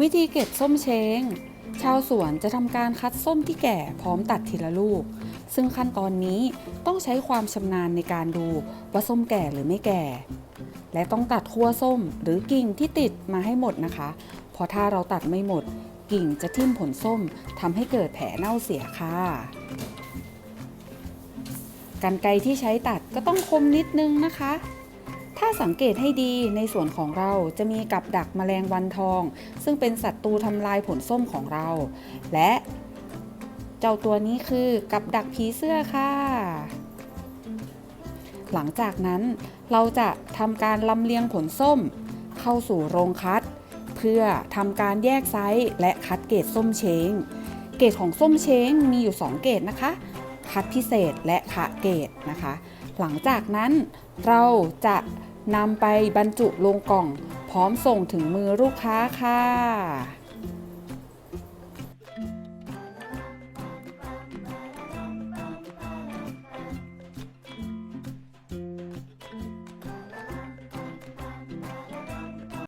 วิธีเก็บส้มเช้ง ชาวสวนจะทำการคัดส้มที่แก่พร้อมตัดทีละลูก ซึ่งขั้นตอนนี้ต้องใช้ความชำนาญในการดูว่าส้มแก่หรือไม่แก่ และต้องตัดขั้วส้มหรือกิ่งที่ติดมาให้หมดนะคะ เพราะถ้าเราตัดไม่หมด กิ่งจะทิ่มผลส้มทำให้เกิดแผลเน่าเสียค่ะกันไกที่ใช้ตัดก็ต้องคมนิดนึงนะคะ ถ้าสังเกตให้ดีในส่วนของเราจะมีกับดักแมลงวันทอง ซึ่งเป็นศัตรูทำลายผลส้มของเรา และเจ้าตัวนี้คือกับดักผีเสื้อค่ะ หลังจากนั้นเราจะทำการลำเลียงผลส้ม เข้าสู่โรงคัด เพื่อทำการแยกไซส์และคัดเกรดส้มเช้ง เกรดของส้มเช้งมีอยู่ 2 เกรดนะคะ คัดพิเศษและคะเกรดนะคะ หลังจากนั้นเราจะนำไปบรรจุลงกล่อง พร้อมส่งถึงมือลูกค้าค่ะ